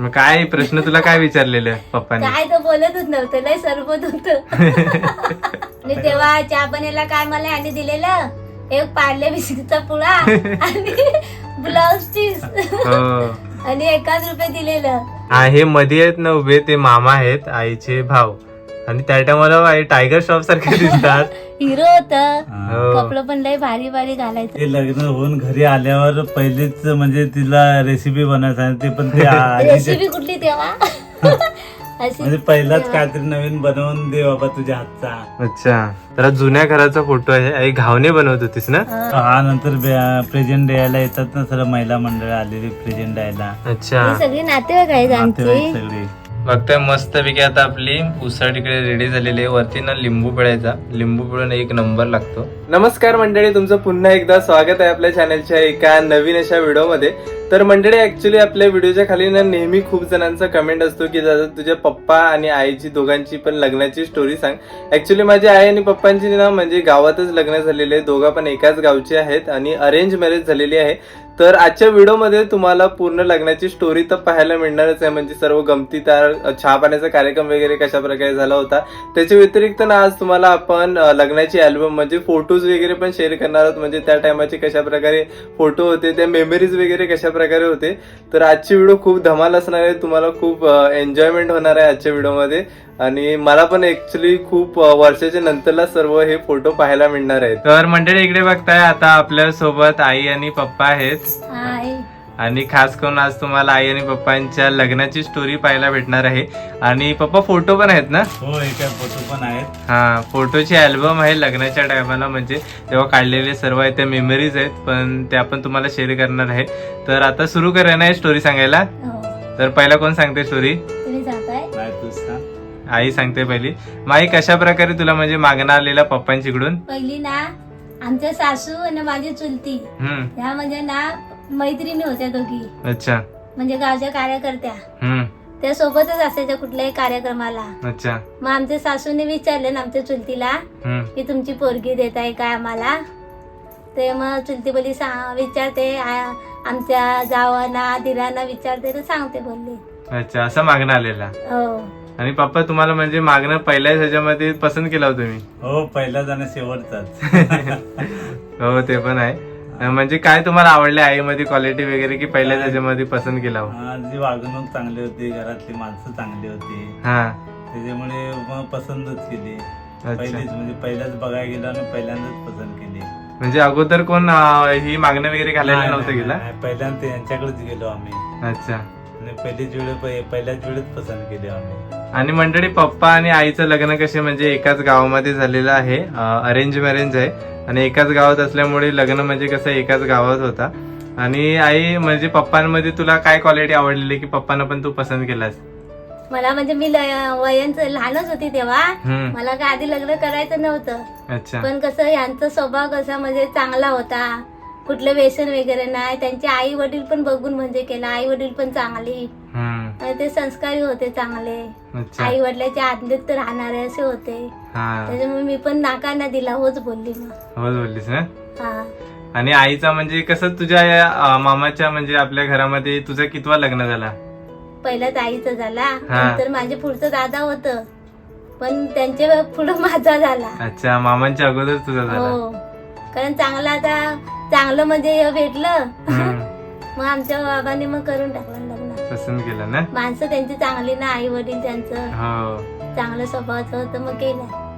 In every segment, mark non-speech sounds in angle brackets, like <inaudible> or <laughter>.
मग काय प्रश्न तुला काय विचारलेलं पप्पाने? काय तर बोलतच नव्हतं लय सरबत होत. आणि <laughs> तेव्हा चहा बनायला काय मला यांनी दिलेलं? एक पार्ले बिस्किटचा पुडा आणि ब्लाउज पीस. हो. आणि एकाच रुपये दिलेलं. हा हे मध्ये आहेत ना उभे ते मामा आहेत आईचे भाव आणि त्या टायमाला आई टायगर श्रॉफ सारखे <laughs> दिसतात. हिरो होत. हा. कपडं पण लय भारी भारी घालायचं. ते लग्न होऊन घरी आल्यावर पहिलेच म्हणजे तिला रेसिपी बनायचं आणि ते पण ते रेसिपी कुठली तेव्हा? <laughs> अशी म्हणजे पहिलाच काहीतरी नवीन बनवून दे बाबा तुझ्या हातचा. अच्छा. तर जुन्या घराचा फोटो आहे. आई घावणे बनवत होतीस ना? हा. हा नंतर प्रेझेंट द्यायला येतात ना सर्व महिला मंडळ आलेली प्रेझेंट द्यायला. अच्छा. सगळी नातेवाईक आहेत सगळे. बघतोय मस्त पैकी आता आपली उसळ तिकडे रेडी झालेली आहे. वरती ना लिंबू पिळायचा. लिंबू पिळून एक नंबर लागतो. नमस्कार मंडळी तुमचं पुन्हा एकदा स्वागत आहे आपल्या चॅनलच्या एका नवीन अशा व्हिडिओमध्ये तर मंडळी ऍक्च्युली आपल्या व्हिडिओच्या खाली ना नेहमी खूप जणांचा कमेंट असतो की दादा तुझ्या पप्पा आणि आईची दोघांची पण लग्नाची स्टोरी सांग. ऍक्च्युली माझी आई आणि पप्पांची ना म्हणजे गावातच लग्न झालेले आहे. दोघा पण एकाच गावचे आहेत आणि अरेंज मॅरेज झालेली आहे. तर आजच्या व्हिडिओमध्ये तुम्हाला पूर्ण लग्नाची स्टोरी तर पाहायला मिळणारच आहे. म्हणजे सर्व गमतीदार अ, चहा पाण्याचा कार्यक्रम वगैरे कशा प्रकारे झाला होता. त्याच्या व्यतिरिक्त ना आज तुम्हाला आपण लग्नाची अल्बम म्हणजे फोटोज वगैरे पण शेअर करणार आहोत. म्हणजे त्या टायमाचे कशा प्रकारे फोटो होते त्या मेमरीज वगैरे कशा प्रकारे होते. तर आजची व्हिडिओ खूप धमाल असणार आहे. तुम्हाला खूप एन्जॉयमेंट होणार आहे आजच्या व्हिडिओमध्ये. आणि मला पण ऍक्च्युली खूप वर्षाच्या नंतरला सर्व हे फोटो पाहायला मिळणार आहेत. तर मंडळी इकडे बघताय आता आपल्यासोबत आई आणि पप्पा आहेत. हाय. आणि खास करून आज तुम्हाला आई आणि पप्पांच्या लग्नाची स्टोरी पाहायला भेटणार आहे. आणि पप्पा फोटो पण आहेत ना? हो एका फोटो पण आहेत. हा फोटोची अल्बम आहे लग्नाच्या टायमाला म्हणजे. तेव्हा काढलेले सर्व आहे त्या मेमरीज आहेत पण त्या पण तुम्हाला शेअर करणार आहे. तर आता सुरू करूया ना स्टोरी सांगायला? हो. तर पहिला कोण सांगते स्टोरी आई सांगते पहिली. माई कशा प्रकारे तुला म्हणजे मागणं आलेला पप्पांच्याकडून? पहिली ना आमच्या सासू आणि माझी चुलती. हम्म. ह्या म्हणजे ना मैत्रिणी होत्या दोघी. अच्छा. म्हणजे गावच्या कार्यकर्त्या. हम्म. त्या सोबतच असायच्या कुठल्याही कार्यक्रमाला. अच्छा. मग आमच्या सासूने विचारलं ना आमच्या चुलतीला हम्म. की तुमची पोरगी देत आहे काय आम्हाला? ते मग चुलती बोली सा विचारते आ- आमच्या जावांना दिरांना विचारते तर सांगते बोलली. अच्छा असं मागणं आलेला. हो. आणि पप्पा तुम्हाला म्हणजे मागणं पहिल्याच ह्याच्यामध्ये पसंत केला हो तुम्ही हो पहिलाच आणि शेवटचाच. <laughs> हो ते पण आहे. म्हणजे काय तुम्हाला आवडले आईमध्ये क्वालिटी वगैरे की पहिल्याच ह्याच्यामध्ये पसंत केला? जी वागणूक चांगली होती घरातली माणसं चांगली होती. हा. त्याच्यामुळे मग पसंतच केली. पहिलीच म्हणजे पहिल्याच बघायला गेलो आणि पहिल्यांदाच पसंत केली. म्हणजे अगोदर कोण ही मागणं वगैरे घालायला नव्हतं गेला? पहिल्यांदा यांच्याकडेच गेलो आम्ही. अच्छा. आणि पहिलीच वेळ पहि- पहिल्याच वेळेत पसंत केली आम्ही. आणि मंडळी पप्पा आणि आईचं लग्न कसे म्हणजे एकाच गावामध्ये झालेलं आहे. अरेंज मॅरेंज आहे. आणि एकाच गावात असल्यामुळे लग्न म्हणजे कसं एकाच गावात होता. आणि आई म्हणजे पप्पांमध्ये तुला काय क्वालिटी आवडलेली की पप्पांना पण तू पसंत केलास? मला म्हणजे मी वयंच लहानच होती तेव्हा. मला काय आधी लग्न करायचं नव्हतं. पण कसं यांचा स्वभाव कसा म्हणजे चांगला होता. कुठलं व्यसन वगैरे नाही. त्यांचे आई वडील पण बघून म्हणजे केला. आई वडील पण चांगली. ते संस्कारी होते चांगले. आई वडिलाच्या आदलीत तर राहणारे असे होते. हा. त्याच्यामुळे मी पण नाकार ना दिला होच बोलली मग. हो बोललीस ना? हा. आणि आईचा म्हणजे कसं तुझ्या या, मामाच्या म्हणजे आपल्या घरामध्ये तुझा कितवा लग्न झाला? पहिलाच आईचं झाला. नंतर माझे पुढचं दादा होत. पण त्यांच्या पुढं माझा झाला. अच्छा मामांच्या अगोदर तुझा झाला. हो. कारण चांगलं आता चांगलं म्हणजे भेटलं. <laughs> मग आमच्या बाबांनी मग करून टाकलं. पसंत केलं ना. माणसं त्यांची चांगली ना आई वडील त्यांचं. हो. चांगलं स्वभावाचं होतं मग केलं.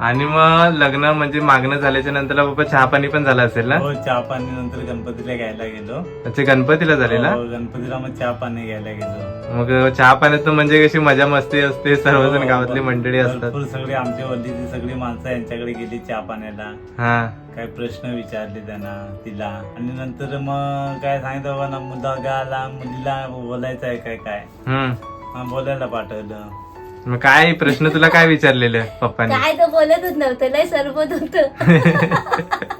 आणि मग लग्न म्हणजे मागणं झाल्याच्यानंतर बाबा चहा पाणी पण झालं असेल ना? हो चहा पाणी नंतर गणपतीला घ्यायला गेलो. अच्छा गणपतीला झालेला? हो, गणपतीला मग चहा पाणी घ्यायला गेलो. मग चहा पाण्यात म्हणजे कशी मजा मस्ती असते सर्वजण हो, गावातली मंडळी असतात. भरपूर सगळे आमच्या वल्लीची सगळी माणसं यांच्याकडे गेली चहा पाण्याला हा. काय प्रश्न विचारले त्यांना तिला. आणि नंतर मग काय सांगितलं बाबा ना मुलगाला मुलीला बोलायचं आहे काय काय? हम्म. हा, बोलायला पाठवलं. मग काय प्रश्न तुला काय विचारलेलं पप्पांनी? काय तर बोलतच नव्हतं लय सरबत होत. <laughs>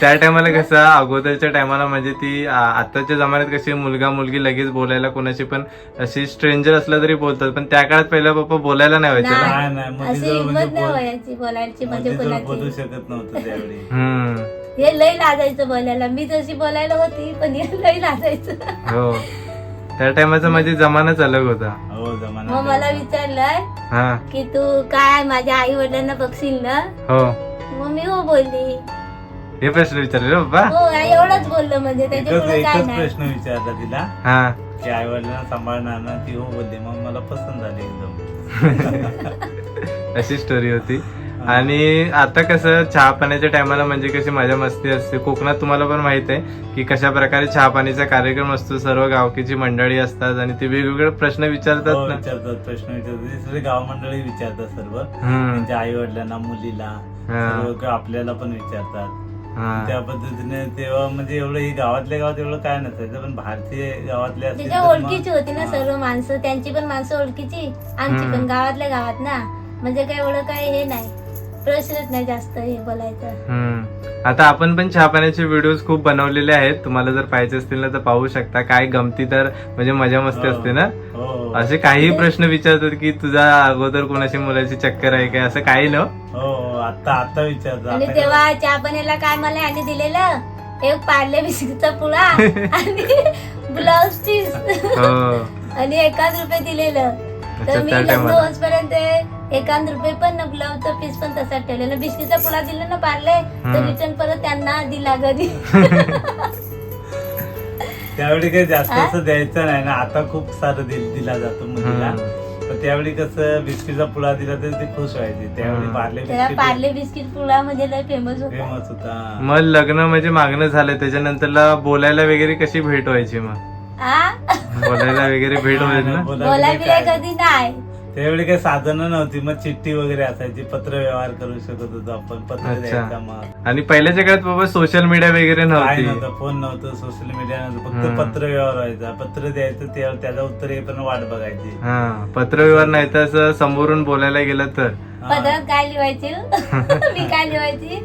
त्या टायमाला कसं अगोदरच्या टायमाला म्हणजे ती आ- आताच्या जमान्यात कशी मुलगा मुलगी लगेच बोलायला कोणाशी पण अशी स्ट्रेंजर असलं तरी बोलतात पण त्या काळात पहिला पप्पा बोलायला नाही व्हायचं ना. नाही नाही अशी मुलीजवळ हिंमत म्हणजे नाही बोल- व्हायची बोलायची म्हणजे बोलू कोणाची. शकत नव्हतं त्यावेळी. <laughs> हम्म. हे लय लाजायचं बोलायला. मी जशी बोलायला होती पण हे लय लाजायचं. हो. <laughs> त्या टायमाचा म्हणजे जमानाच अलग होता. हो जमाना मग मला विचारलंय हा. की तू काय माझ्या आई वडिलांना बघशील ना? हो. मग मी हो बोलली. हे प्रश्न विचारले रे बाबा हो एवढंच बोललं म्हणजे त्याच्या एकच पुढे काय एकच नाही. प्रश्न विचारला तिला. हा. की आई वडिलांना सांभाळणार ना ती हो बोलली. मग मला पसंत झाली एकदम. <laughs> अशी स्टोरी होती. आणि आता कसं चहा पाण्याच्या टायमाला म्हणजे कशी मजा मस्ती असते कोकणात तुम्हाला पण माहीत आहे की कशा प्रकारे चहा पाणीचा कार्यक्रम असतो सर्व गावकीची मंडळी असतात आणि ते वेगवेगळे प्रश्न हो, विचारतात ना विचारतात प्रश्न विचारतात सगळे गाव मंडळी विचारतात सर्व. त्यांच्या आई वडिलांना मुलीला हा. सर्व आपल्याला पण विचारतात हा. त्या पद्धतीने तेव्हा म्हणजे एवढं ही गावातल्या गावात एवढं काय नसायचं पण भारतीय गावातले असतील तिच्या तर मग- ओळखीची होती ना हा. सर्व माणसं त्यांची पण माणसं ओळखीची आमची. पण गावातल्या गावात ना म्हणजे काय एवढं काय हे नाही प्रश्नच नाही जास्त हे बोलायचं. हम्म. आता आपण पण चहा पाण्याचे व्हिडिओ खूप बनवलेले आहेत. तुम्हाला जर पाहिजे असतील ना तर पाहू शकता. काय गमती तर म्हणजे मजा मस्ती हो. असते ना? हो. असे काही प्रश्न विचारतात की तुझा अगोदर कोणाशी मुलाची चक्कर आहे काय? असं काही न? हो आता आता विचारतो. आणि आता तेव्हा चहा पाण्याला काय मला यांनी दिलेलं? एक पार्ले बिस्किटचा पुडा <laughs> आणि ब्लाउज पीस. हो. आणि एकाच रुपये दिलेलं. अच्छा, तर मी त्या लग्न टायमाला होसपर्यंत एकाच रुपये पण ना ब्लाउजचा पीस पण तसाच ठेवलेला. बिस्किटचा पुडा दिला ना पार्ले तर. रिटर्न परत त्यांना दिला घरी. <laughs> त्यावेळी काही जास्त? असं द्यायचं नाही ना. आता खूप सारं दिल- दिला जातो मुलीला. त्यावेळी कसं बिस्किटचा पुडा दिला तर ती खुश व्हायची. त्यावेळी. पार्ले पार्ले बिस्किट पुडा म्हणजे लय फेमस होता. फेमस होता. मग लग्न म्हणजे मागणं झालं त्याच्यानंतरला बोलायला वगैरे कशी भेट व्हायची मग? आ? बोलायला वगैरे भेट व्हायची ना? बोलायला. कधी नाही. त्यावेळी काही साधनं नव्हती. मग चिठ्ठी वगैरे असायची. पत्र व्यवहार करू शकत होतो आपण. पत्र. द्यायचा मग. आणि पहिल्याच्या काळात बाबा सोशल मीडिया वगैरे काय नव्हती. नव्हतं. फोन नव्हतं सोशल मीडिया नव्हतं. फक्त हम्म. पत्र व्यवहार व्हायचा. पत्र द्यायचं ते- त्याला उत्तर येईपर्यंत वाट बघायची. हा. पत्रव्यवहार नाही तर असं समोरून बोलायला गेलं तर. हा. पदरात काय लिहायची <laughs> मी काय लिहायची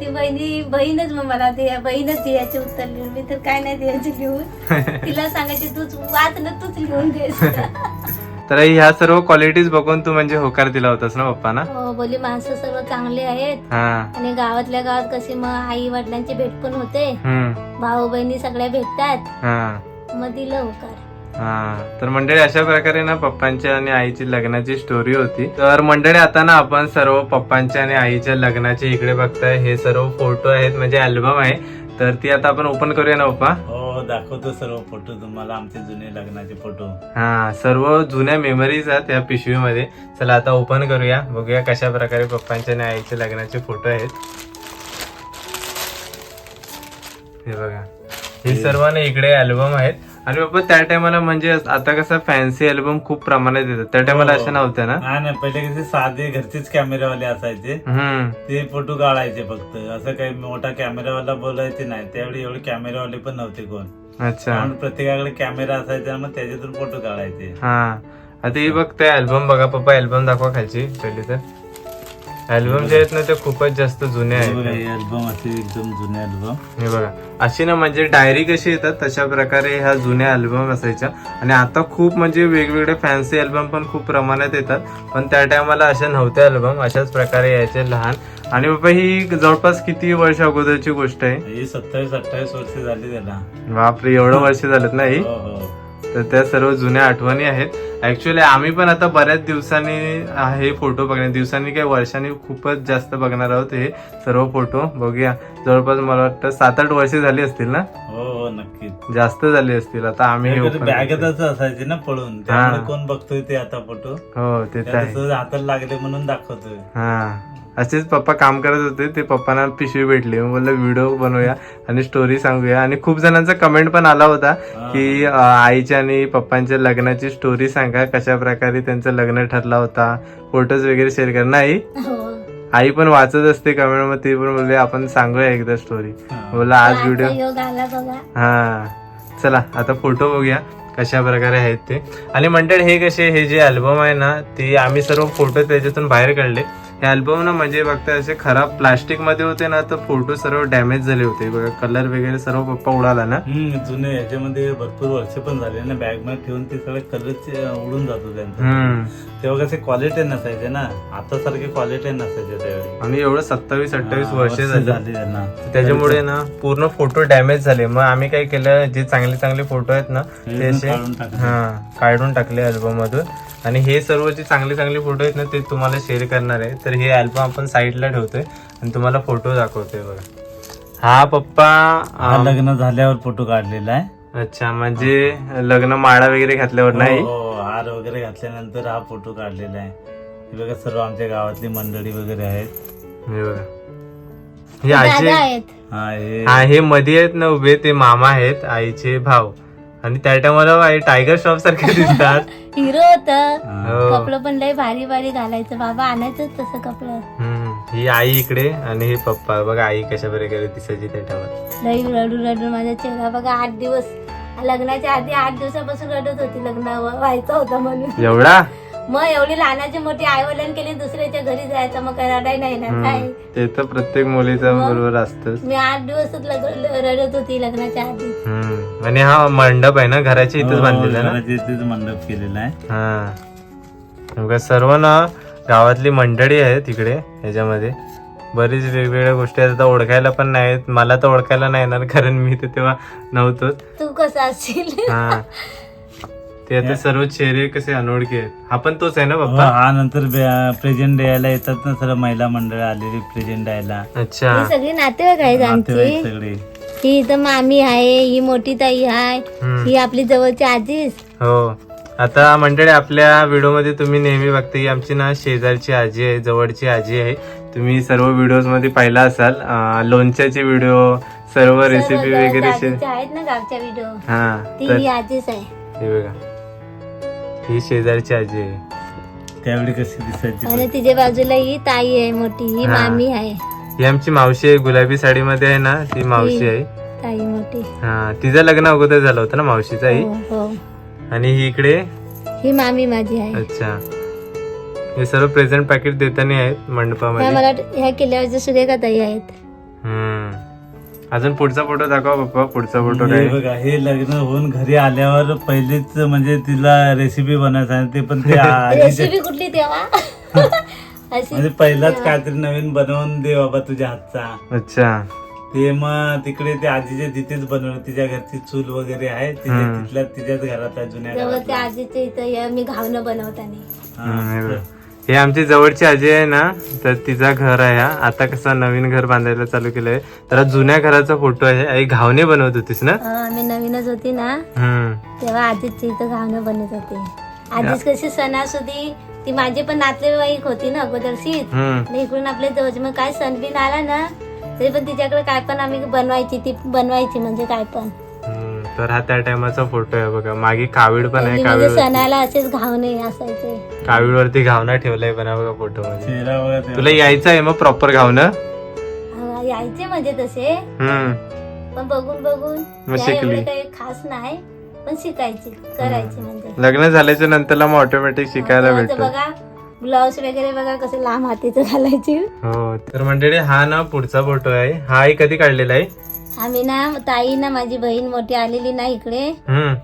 ती बहिणी बहीणच मग मला ते बहीणच उत्तर लिहून. मी तर काय नाही द्यायचं लिहून. <laughs> तिला सांगायचे तूच वाच ना तूच लिहून दे <laughs> तर ह्या सर्व क्वालिटीज बघून तू म्हणजे होकार दिला होतास ना पप्पा ना हो बोली माणसं सर्व चांगले आहेत. हा. आणि गावातल्या गावात कशी मग आई वडिलांची भेट पण होते. हम्म. भाऊ बहिणी सगळ्या भेटतात. हा. मग दिलं होकार. हा तर मंडळी अशा प्रकारे ना पप्पांच्या आणि आईची लग्नाची स्टोरी होती. तर मंडळी आता ना आपण सर्व पप्पांच्या आणि आईच्या लग्नाचे इकडे बघताय. हे सर्व फोटो आहेत म्हणजे अल्बम आहे. तर ती आता आपण ओपन करूया ना पप्पा? हो दाखवतो सर्व फोटो तुम्हाला आमचे जुने लग्नाचे फोटो हा सर्व जुन्या मेमरीज आहेत या पिशवीमध्ये चला आता ओपन करूया. बघूया कशा प्रकारे पप्पांच्या आणि आईच्या लग्नाचे फोटो आहेत. हे बघा. हे सर्व ना इकडे अल्बम आहेत. आणि बाबा त्या टायमाला म्हणजे आता कसं फॅन्सी अल्बम खूप प्रमाणात येतात. त्या टायमाला हो. अशा नव्हत्या ना? नाही नाही पहिले कसे साधे घरचेच कॅमेरावाले असायचे. हम्म. ते फोटो काढायचे फक्त. असं काही मोठा कॅमेरावाला बोलायचे नाही. त्यावेळी एवढे कॅमेरावाले पण नव्हते कोण. अच्छा. म्हणून प्रत्येकाकडे कॅमेरा असायचा मग त्याच्यातून फोटो काढायचे. हा. आता हे बघताय अल्बम बघा पप्पा अल्बम दाखवा खालची पहिली तर. अल्बम जे आहेत ना ते खूपच जास्त जुने आहेत. अल्बम असे एकदम जुने अल्बम हे बघा अशी ना म्हणजे डायरी कशी येतात तशा प्रकारे ह्या जुन्या अल्बम असायच्या. आणि आता खूप म्हणजे वेगवेगळे फॅन्सी अल्बम पण खूप प्रमाणात येतात. पण त्या टायमाला अशा नव्हते अल्बम अशाच प्रकारे यायचे लहान. आणि बाबा ही जवळपास किती वर्ष अगोदरची गोष्ट आहे? ही सत्तावीस अठ्ठावीस वर्ष झाली त्याला. बापरे एवढं वर्ष झालेत ना ही? हो हो. तर त्या सर्व जुन्या आठवणी आहेत. ऍक्च्युली आम्ही पण आता बऱ्याच दिवसांनी हे फोटो बघणार. दिवसांनी काही वर्षांनी खूपच जास्त बघणार आहोत हे सर्व फोटो बघूया. जवळपास मला वाटतं सात आठ वर्षे झाली असतील ना? हो हो नक्कीच जास्त झाली असतील. आता आम्ही हे. बॅगेतच असायचे ना पळून. कोण बघतोय ते आता फोटो हो ते हाताला लागले म्हणून दाखवतोय. हा. असेच पप्पा काम करत होते ते पप्पांना पिशवी भेटली. मग बोललं व्हिडिओ बनवूया आणि स्टोरी सांगूया. आणि खूप जणांचा कमेंट पण आला होता. की आईच्या आणि पप्पांच्या लग्नाची स्टोरी सांगा कशा प्रकारे त्यांचं लग्न ठरला होता फोटोज वगैरे शेअर कर. नाही? हो. आई पण वाचत असते कमेंटमध्ये ती पण बोलले आपण सांगूया एकदा स्टोरी. बोला आज व्हिडिओ योग आला बघा. हा. चला आता फोटो बघूया कशा प्रकारे आहेत ते. आणि मंडळ हे कसे हे जे अल्बम आहे ना ते आम्ही सर्व फोटो त्याच्यातून बाहेर काढले. हे अल्बम ना म्हणजे बघता असे खराब प्लास्टिकमध्ये होते ना तर फोटो सर्व डॅमेज झाले होते. बघा कलर वगैरे सर्व पप्पा उडाला ना. जुने याच्यामध्ये भरपूर वर्ष पण झाले ना बॅगमध्ये ठेवून ते सगळे कलर उडून जातो त्यांचा तेव्हा कसे क्वालिटी नसायचे ना. आता सारखे क्वालिटी नसायचे त्यावेळी. आणि एवढं सत्तावीस अठ्ठावीस वर्ष झाले. त्यांना. त्याच्यामुळे ना पूर्ण फोटो डॅमेज झाले. मग आम्ही काय केलं जे चांगले चांगले फोटो आहेत ना ते असे. हा काढून टाकले अल्बम मधून. आणि हे सर्व जे चांगले चांगले फोटो आहेत ना ते तुम्हाला शेअर करणार आहे. तर हे अल्बम आपण साईडला ठेवतोय आणि तुम्हाला फोटो दाखवतोय बघा. हा पप्पा हा अं, लग्न झाल्यावर फोटो काढलेला आहे. अच्छा म्हणजे लग्न माळा वगैरे घातल्यावर नाही? हो, हो, हार वगैरे घातल्यानंतर हा फोटो काढलेला आहे. हे बघा सर्व आमच्या गावातली मंडळी वगैरे आहेत. हे बघा. हे आजी आहेत. हा हे हा हे मध्ये आहेत ना उभे ते मामा आहेत आईचे भाव आणि त्या टायमाला टायगर श्रॉफ सारखे दिसतात. हिरो होत. हा. कपडं पण लय भारी भारी घालायचं. बाबा आणायचं तसं कपडं. हम्म. ही आई इकडे आणि हे पप्पा. बघा आई कशा प्रकारे दिसायची त्या टायमाला लई रडू रडू माझा चेहरा बघा आठ दिवस. लग्नाच्या आधी आठ दिवसापासून रडत होती. लग्न व्हायचं होतं म्हणून. एवढा? मग एवढी लहानाची मोठी आई वडिलांनी केली दुसऱ्याच्या घरी जायचं मग रडाय नाही ना काय. ते तर प्रत्येक मुलीच्या मग? बरोबर असतच. मी आठ दिवसच लग- रडत होती लग्नाच्या आधी. हम्म. आणि हा मंडप आहे ना घराच्या इथंच हो, बांधलेला ना? घराच्या इथेच मंडप केलेला आहे. हा. सर्व ना गावातली मंडळी आहेत तिकडे ह्याच्यामध्ये. बरीच वेगवेगळ्या गोष्टी आहेत. आता ओळखायला पण नाहीत. मला तर ओळखायला नाही येणार कारण मी तर तेव्हा नव्हतोच. तू कसं असशील? हा. ते आता सर्व चेहरे कसे अनोळखी आहेत. हा पण तोच आहे ना हो, पप्पा? हा नंतर प्रेझेंट द्यायला येतात ना सर्व महिला मंडळ आलेली प्रेझेंट द्यायला. अच्छा. ही सगळी नातेवाईक आहेत नातेवाईक सगळे. ही इथं मामी आहे ही मोठी ताई आहे हम्म. ही आपली जवळची आजीच. हो. आता मंडळी आपल्या व्हिडिओमध्ये तुम्ही नेहमी बघता ही आमची ना शेजारची आजी आहे जवळची आजी आहे. तुम्ही सर्व व्हिडिओजमध्ये पाहिला असाल. अं, लोणच्याचे व्हिडिओ सर्व रेसिपी वगैरे जवळच्या शे- आजीच्या आहेत ना गावच्या व्हिडिओ. हा ती तर ही आजीच आहे. हे बघा. ही शेजारची आजी आहे. त्यावेळी कशी दिसायची आणि तिच्या बाजूला ही ताई आहे मोठी ही हा. मामी आहे. ही आमची मावशी आहे गुलाबी साडीमध्ये आहे ना ती मावशी आहे. ताई मोठी. हा तिचं लग्न अगोदर झालं होतं ना मावशीचं आई? हो, हो. आणि ही इकडे? ही मामी माझी आहे. अच्छा. हे सर्व प्रेझेंट पॅकेट देताना आहेत ह्या मंडपामध्ये मला ह्या किल्ल्यावरच्या सुरेखा ताई आहेत. हम्म. अजून पुढचा फोटो दाखवा पप्पा पुढचा फोटो हे काय? बघा हे लग्न होऊन घरी आल्यावर पहिलेच म्हणजे तिला रेसिपी बनवायचं ते पण ते रेसिपी <laughs> कुठली तेव्हा? <laughs> अशी म्हणजे पहिलाच काहीतरी नवीन बनवून दे बाबा तुझ्या हातचा. अच्छा. ते मग तिकडे ते आजीच्या तिथेच बनवलं तिच्या घरची चूल वगैरे आहे तिच्या हम्म. तिथल्या तिच्याच घरात आहे जुन्या घरात आजीच्या इथं हे मी घावणं बनवताना. हम्म, हे बघ. हे आमची जवळची आजी आहे ना तर तिचा घर आहे हा. आता कसं नवीन घर बांधायला चालू केलंय. तर जुन्या घराचा फोटो आहे. आई घावणे बनवत होतीस ना? मी नवीनच होती ना. हम्म. तेव्हा आजीच्या इथं घावणं बनत होते. आधीच कशी सणासुदी ती माझी पण नातेवाईक होती ना अगोदरशीच हम्म. आणि इकडून आपल्या जवळ मग काय सण बिन आला ना तरी पण तिच्याकडे काय पण आम्ही बनवायची ती बनवायची म्हणजे काय पण. तर हा त्या टायमाचा फोटो आहे बघा. मागे कावीड पण आहे पहिली म्हणजे कावीड सणाला असेच घावणे असायचे. कावीड वरती घावना ठेवलाय पण हा बघा फोटो मध्ये. तुला यायचं आहे मग प्रॉपर घावणं? यायचे म्हणजे तसे. हम्म. पण बघून बघून मग शिकली. काही खास नाही पण शिकायची करायची म्हणजे. लग्न झाल्याच्या नंतरला मग ऑटोमॅटिक शिकायला भेटतो. बघा ब्लाऊज वगैरे बघा कसे लांब हातीचं घालायची. हो तर मंडळी हा ना पुढचा फोटो आहे. हा आई कधी काढलेला आहे? आम्ही ना ताई ना माझी बहीण मोठी आलेली ना इकडे. हम्म.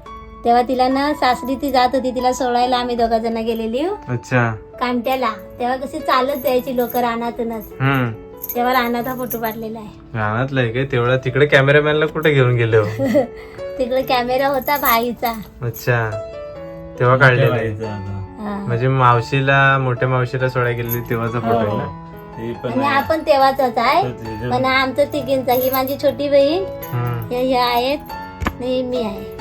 तेव्हा तिला ना सासरी ती जात होती तिला सोडायला आम्ही दोघा जण गेलेली. अच्छा. कामट्याला तेव्हा कशी चालत जायची लोक रानातूनच. हम्म. तेव्हा रानात हा फोटो काढलेला आहे. रानातलं आहे काय? तेवढा तिकडे कॅमेरामॅनला कुठे घेऊन गेले हो? <laughs> तिकडे कॅमेरा होता भाईचा. अच्छा. तेव्हा काढलेला आहे. हा. म्हणजे मावशीला मोठ्या मावशीला सोडायला गेलेली तेव्हाचा फोटो आहे ना? ते पण आणि आहे. आपण तेव्हाच आहे. तर पण आमचं तिघींचा ही माझी छोटी बहीण हम्म. हे आहेत. आणि मी आहे.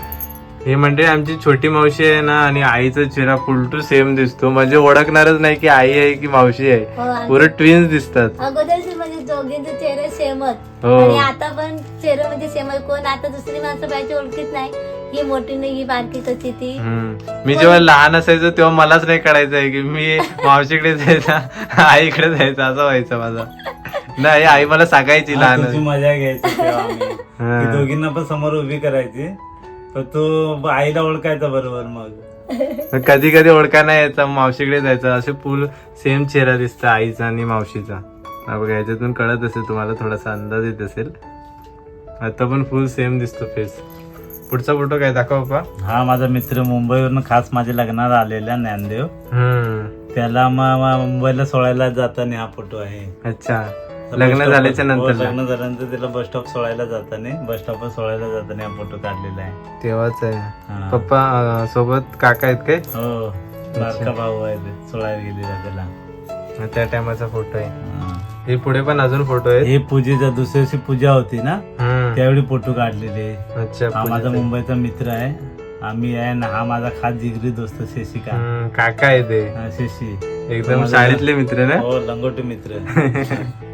ही म्हणजे आमची छोटी मावशी आहे ना आणि आईचा चेहरा फुल टू सेम दिसतो. म्हणजे ओळखणारच नाही की आई आहे की मावशी आहे. हो पुरे ट्विन्स दिसतात. अगोदरचे म्हणजे दोघींचे चेहरे सेमच हो. आणि आता पण चेहरे म्हणजे सेमच कोण आता दुसरी माणसं पाहिजे ओळखीत नाही. ही मोठी नाही ही बारकी कशी ती. हम्म. मी जेव्हा लहान असायचो तेव्हा मलाच नाही कळायचं आहे की मी मावशीकडे जायचा आईकडे जायचा असं व्हायचं माझा. नाही आई मला सांगायची हा, लहान तुझी मजा घ्यायची तेव्हा आम्ही. <laughs> हा. ती दोघींना पण समोर उभी करायची. पण तो आईला ओळखायचा बरोबर मग. <laughs> कधी कधी ओळखा नाही यायचा मावशीकडे जायचं. असे फुल सेम चेहरा दिसतं आईचा आणि मावशीचा. हा बघा याच्यातून कळत असेल तुम्हाला थोडासा अंदाज येत असेल. आता पण फुल सेम दिसतो फेस पुढचा फोटो काय दाखव पप्पा हा माझा मित्र मुंबईवरून खास माझ्या लग्नाला आलेला ज्ञानदेव. त्याला मुंबईला सोडायला जाताना हा फोटो आहे. अच्छा. लग्न झाल्याच्या हो, नंतर लग्न झाल्यानंतर त्याला बस स्टॉप सोडायला जाताना बस स्टॉपवर सोडायला जाताना हा फोटो काढलेला आहे. तेव्हाच आहे. पप्पा सोबत काका आहेत काय? हो बारका भाऊ आहे सोडायला गेलेला त्याला. त्या टायमाचा फोटो आहे. हा. पुढे पण अजून फोटो आहेत. हे पूजेचा दुसऱ्या दिवशी पूजा होती ना. त्यावेळी फोटो काढलेले. अच्छा हा माझा. मुंबईचा मित्र आहे. आम्ही आहे ना हा माझा खास जिगरी दोस्त शशिका. हम्म, काका आहे ते. हा, शशी. एकदम शाळेतले मित्र ना? हो लंगोटी मित्र. <laughs>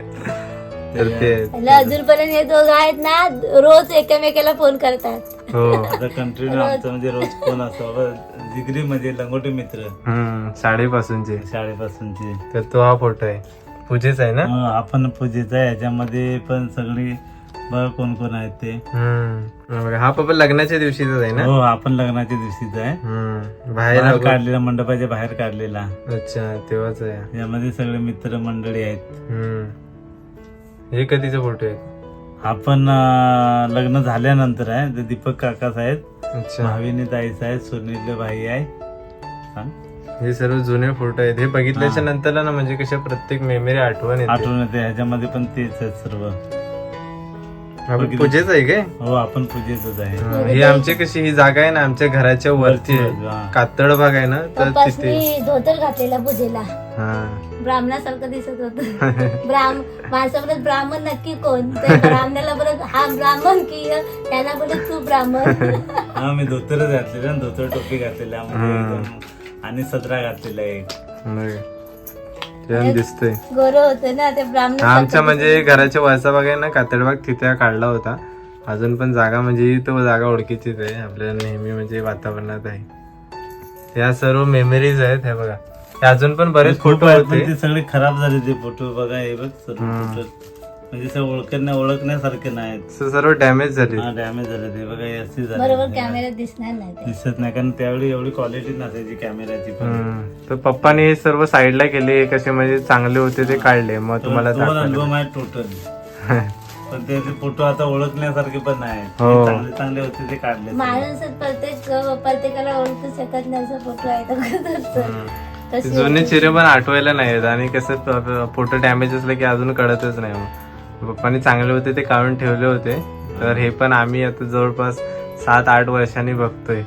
तर ते अजूनपर्यंत हे दोघं आहेत ना रोज एकमेकाला फोन करतात. हो. आता कंटिन्यू आमचं म्हणजे रोज फोन असतो. बाबा, जिगरी म्हणजे लंगोटी मित्र. हम्म शाळेपासूनचे. शाळेपासूनचे. तर तो हा फोटो आहे. पूजेचा आहे ना? हो, आपण पूजेचा आहे. याच्यामध्ये पण सगळी बघ कोण कोण आहेत ते. हम्म. हा बघा, हा पप्पा लग्नाच्या दिवशीचाच आहे ना? हो आपण लग्नाच्या दिवशीचा आहे. हम्म. बाहेर बाहेर अगो- काढलेला मंडपाच्या बाहेर काढलेला. अच्छा तेव्हाच आहे. यामध्ये सगळे मित्र मंडळी आहेत. हम्म. हे कधीचा फोटो आहे? आपण अं, लग्न झाल्यानंतर आहे. ते दीपक काकाच आहेत अच्छा. भाविनी ताईच आहेत सुनील भाई आहे. सांग. हे सर्व जुने फोटो आहेत. हे बघितल्याच्या नंतर ना म्हणजे कशा प्रत्येक मेमरी आठवण येते. आठवण येते ह्याच्यामध्ये पण तेच आहेत सर्व. आपण पूजेच आहे काय? हो आपण पूजेच आहे. हा, ही आमची कशी ही जागा आहे ना आमच्या घराच्या वरती आहे. हा. कातळ भाग आहे ना तर तिथे पप्पासनी धोतर घातलेला पूजेला. हा. ब्राह्मणासारखं दिसत होत. ब्राह्म माझ्यासोबत ब्राह्मण नक्की कोण? त्या ब्राह्मणाला बरं हा ब्राह्मण की त्यांना बोलत तू ब्राह्मण. हा मी धोतरच घातलेलं आणि धोतर टोपी घातलेली आहे. एकदम. आणि सदरा घातलेला आहे. दिसतंय. गोर होत ना ते ब्राह्मण आमच्या म्हणजे घराच्या वरचा भाग आहे ना कातळबाग तिथे काढला होता. अजून पण जागा म्हणजे तो जागा ओळखीचीच आहे. आपल्याला नेहमी म्हणजे वातावरणात आहे. या सर्व मेमरीज आहेत हे बघा. हे अजून पण बरेच फोटो आहेत, पण होते ते सगळे खराब झाले ते फोटो बघा हे बघ सर्व हम्म. म्हणजे असं ओळखण्या ओळखण्यासारखे नाहीत. सर्व डॅमेज झाले. हा डॅमेज झाले ते. बघा असे बरोबर झाले कॅमेऱ्यात दिसणार नाही ते. दिसत नाही कारण त्यावेळी एवढी क्वालिटी नसायची कॅमेऱ्याची पण. हम्म. तर पप्पाने हे सर्व साईडला केले कसे म्हणजे चांगले होते ते काढले. मग तुम्हाला दोन दाखवले. अल्बम आहेत टोटल पण ते फोटो आता ओळखण्यासारखे पण नाही हो. चांगले चांगले होते ते काढले माणूस प्रत्येक प्रत्येकाला ओळखू शकत नाही असं फोटो आहे तर ते जुने चेहरे पण आठवायला नाही आहेत आणि कसं फोटो डॅमेज असलं की अजून कळतच नाही मग. पप्पानी चांगले होते ते काढून ठेवले होते. तर हे पण आम्ही आता जवळपास सात आठ वर्षांनी बघतोय.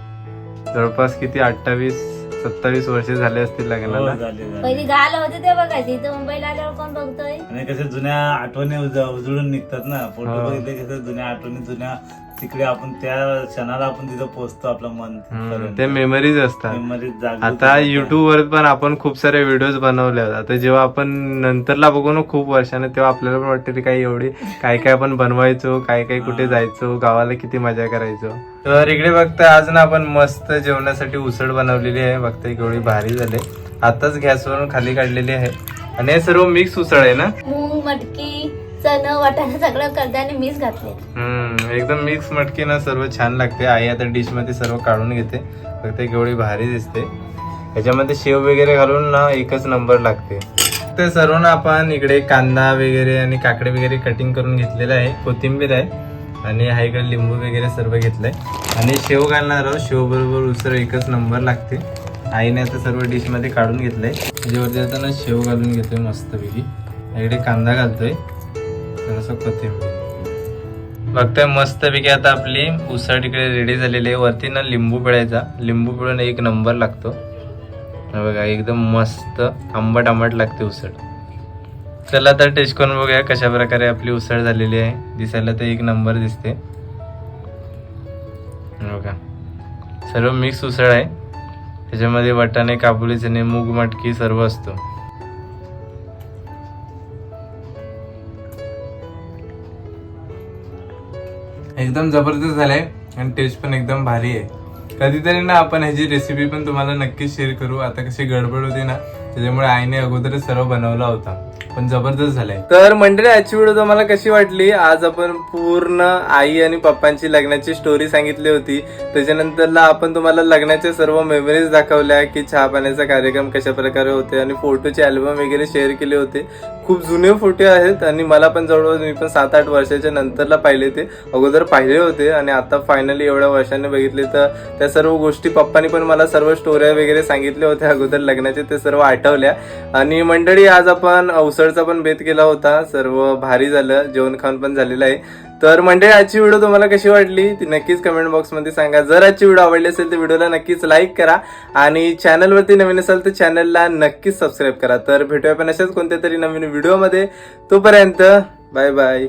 जवळपास किती अठ्ठावीस सत्तावीस वर्ष झाले असतील हो, लग्नाला झाले झाले. पहिली गाल होते ते बघायचे. इथं मुंबईला आल्यावर कोण बघतोय? आणि कसे जुन्या आठवणी उज- उजळून निघतात ना. फोटो हो. बघितले कसे जुन्या आठवणी जुन्या तिकडे आपण त्या क्षणाला आपण तिथं पोहोचतो आपलं मन ते मेमरीज असतात. मेमरीत जागृत आता होतात. युट्यूब वर पण आपण खूप सारे व्हिडिओज बनवले आहेत. आता जेव्हा आपण नंतरला बघू ना खूप वर्षाने तेव्हा आपल्याला पण वाटतं की काही एवढी काय काय आपण बनवायचो काय काय कुठे जायचो गावाला किती मजा करायचो. तर इकडे बघता आज ना आपण मस्त जेवणासाठी उसळ बनवलेली आहे. बघता केवढी भारी झाले. आताच गॅसवरून खाली काढलेली आहे. आणि हे सर्व मिक्स उसळ आहे ना? मूग मटकी चण वाटाणा सगळं करताना मीच घातले. हम्म एकदम मिक्स मटकी ना सर्व छान लागते. आई आता डिशमध्ये सर्व काढून घेते. फक्त केवढी भारी दिसते. त्याच्यामध्ये शेव वगैरे घालून ना एकच नंबर लागते. ते सर्व ना आपण इकडे कांदा वगैरे आणि काकडे वगैरे कटिंग करून घेतलेलं आहे. कोथिंबीर आहे आणि हा इकडे लिंबू वगैरे सर्व घेतलंय. आणि शेव घालणार आहोत. शेव बरोबर उसळ एकच नंबर लागते. आईने आता सर्व डिशमध्ये काढून घेतलंय. त्याच्यावरती आता ना शेव घालून घेतोय मस्तपैकी. इकडे कांदा घालतोय. थोडंसं कोथिंबीर बघताय मस्तपैकी आता आपली उसळ इकडे रेडी झालेली आहे. वरती ना लिंबू पिळायचा. लिंबू पिळून एक नंबर लागतो. बघा एकदम मस्त आंबट आंबट लागते उसळ. चला तर टेस्ट करून बघूया कशा प्रकारे आपली उसळ झालेली आहे. दिसायला तर एक नंबर दिसते. बघा. सर्व मिक्स उसळ आहे. त्याच्यामध्ये वाटाणे काबुली चणे मूग मटकी सर्व असतो. एकदम जबरदस्त झालंय आणि टेस्ट पण एकदम भारी आहे. कधीतरी ना आपण ह्याची रेसिपी पण तुम्हाला नक्कीच शेअर करू. आता कशी गडबड होती ना त्याच्यामुळे आईने अगोदरच सर्व बनवला होता. पण जबरदस्त झालाय. तर मंडळी आजची व्हिडिओ तुम्हाला कशी वाटली? आज आपण पूर्ण आई आणि पप्पांची लग्नाची स्टोरी सांगितली होती. त्याच्यानंतरला आपण तुम्हाला लग्नाच्या सर्व मेमरीज दाखवल्या की चहा पाण्याचा कार्यक्रम कशा प्रकारे होते आणि फोटोचे अल्बम वगैरे शेअर केले होते. खूप जुने फोटो आहेत आणि मला पण जवळजवळ मी पण सात आठ वर्षाच्या नंतरला पाहिले ते. अगोदर पाहिले होते आणि आता फायनली एवढ्या वर्षांनी बघितले तर त्या सर्व गोष्टी पप्पानी पण मला सर्व स्टोऱ्या वगैरे सांगितल्या होत्या. अगोदर लग्नाचे ते सर्व आठवल्या. आणि मंडळी आज आपण अवसरचा पण बेत केला होता. सर्व भारी झालं. जेवण खाऊन पण झालेलं आहे. तर मंडळी आजची व्हिडिओ तुम्हाला कशी वाटली? ती नक्कीच कमेंट बॉक्समध्ये सांगा. जर आजची व्हिडिओ आवडली असेल तर व्हिडिओला नक्कीच लाईक करा. आणि चॅनलवरती नवीन असाल तर चॅनलला नक्कीच सबस्क्राईब करा. तर भेटूया पण अशाच कोणत्या तरी नवीन व्हिडिओमध्ये तोपर्यंत बाय बाय